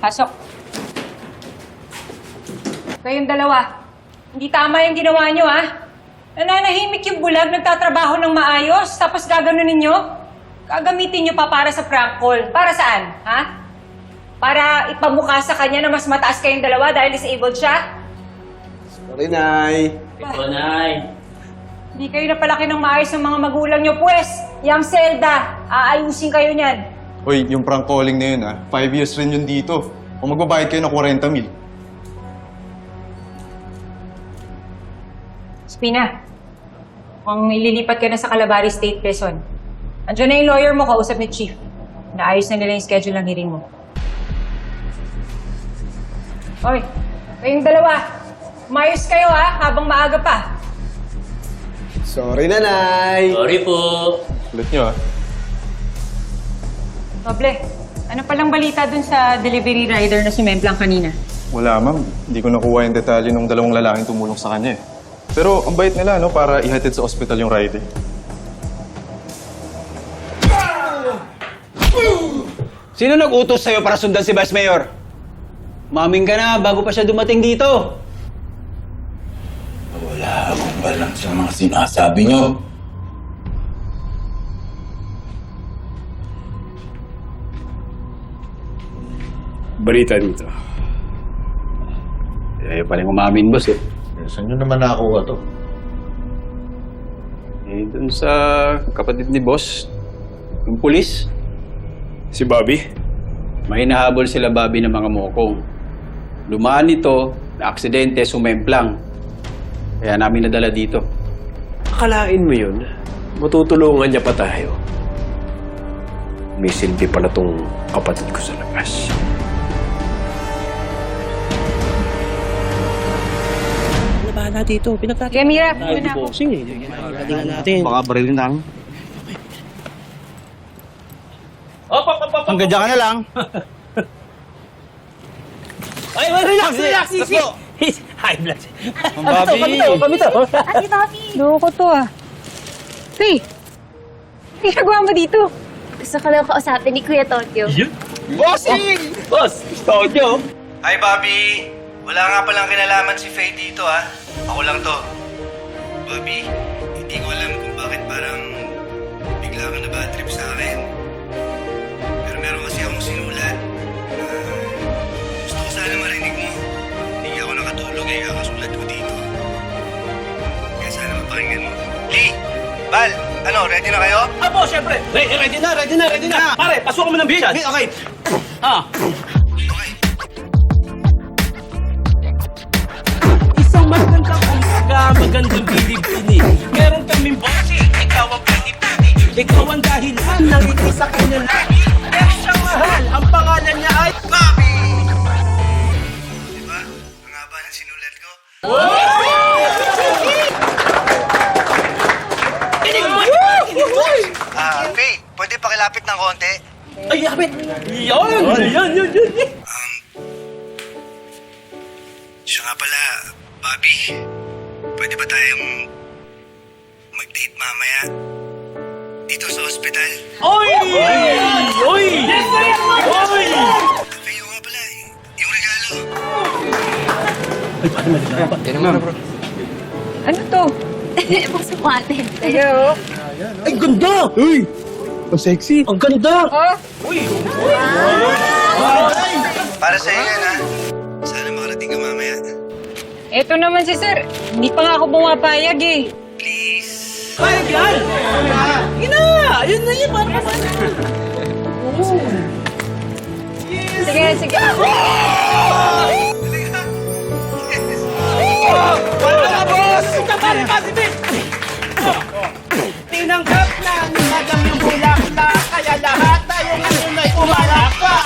Pasok. Kayong dalawa, hindi tama yung ginawa nyo, ha? Nananahimik yung bulag, nagtatrabaho ng maayos, tapos gaganunin nyo? Gagamitin nyo pa para sa prank call. Para saan, ha? Para ipamukha sa kanya na mas mataas kayong dalawa dahil disabled siya? Sorry, Nay. Ito, Nay. Hindi kayo napalaki ng maayos ng mga magulang nyo, pues! Yang Zelda, aayusin kayo niyan. Hoy, yung prank calling na yun ah, five years rin yun dito. O magbabayad kayo ng 40 mil. Spina, kung ililipat ka na sa Calabari State Prison, andyan na yung lawyer mo, kausap ni Chief. Naayos na nila yung schedule ng hearing mo. Hoy, kayong dalawa, umayos kayo ha, habang maaga pa. Sorry na, Nay. Sorry po. Ulit nyo ah. Doble, ano palang balita dun sa delivery rider na si Memblang kanina? Wala ma'am, hindi ko nakuha yung detalye ng dalawang lalaking tumulong sa kanya eh. Pero ang bait nila no, para ihatid sa ospital yung rider. Sino nag-utos sa'yo para sundan si Vice Mayor? Maming ka na bago pa siya dumating dito. Wala akong balang sa mga sinasabi nyo. Balita dito. Eh, pa rin umamin, boss eh. Saan nyo naman nakakuha to? Eh, dun sa kapatid ni boss, yung pulis. Si Bobby? May hinahabol sila Bobby ng mga mokong. Lumaan ito, na aksidente, sumemplang. Kaya namin nadala dito. Akalain mo yun, matutulungan niya pa tayo. May silbi pala tong kapatid ko sa labas. Bahala dito. Pinagtatanong Kaya Mira, yun na ako. eh. Galingan natin. Baka barilin lang. Op, op, op, op, Ang gadya ka na lang. Ay, ay, relax, relax, easy. High blood. Ang Bobby. Kami to. Ate Tofi! Loko to ah. Hey, ano ginagawa mo dito? Gusto ko lang kausapin ni Kuya Tokyo. Bossing! Boss, gusto nyo. Hi, Bobby! Wala nga palang kinalaman si Faye dito, ha? Ako lang to. Bobby, hindi ko alam kung bakit parang bigla ka na bad trip sa akin. Pero meron kasi akong sinulat. Ah, gusto ko sana marinig mo. Hindi ako nakatulog eh, kakasulat ko dito. Kaya sana mapakinggan mo. Lee! Bal! Ano, ready na kayo? Apo, syempre. Ready, ready na, ready na, ready na. Pare, pasukan mo ng bichas. Okay. Ah. Umaga, magandang bilib-ini. Meron kaming bossing, ikaw ang pini-pini. Ikaw ang dahilan ng iti sa kanya lagi. Pero siyang mahal, ang pangalan niya ay... Bobby! Diba? Ang haba ng sinulat ko. Ah, Faye, pwede pakilapit ng konti? Ay, yapit. Yan, yan, yan, yan. Um, siya nga pala, Bobby, pwede ba tayong mag-date mamaya? Dito sa ospital? Oy! Oy! Oy! Kayo nga pala, yung regalo. Ano to? Buksan mo ate. Ayo. Ay, ganda! Uy! Ang sexy! Ang ganda! Oh, Para sa'yo yan, ha? Eto naman si sir. Hindi pa nga ako bumapayag eh. Please. Ay, yan! Yun na! Yun na yun! Paano pa Sige, sige. Wala na, boss! Kapari positive! Tinanggap na ni Madam yung bulaklak Kaya lahat tayo ngayon ay umalakpak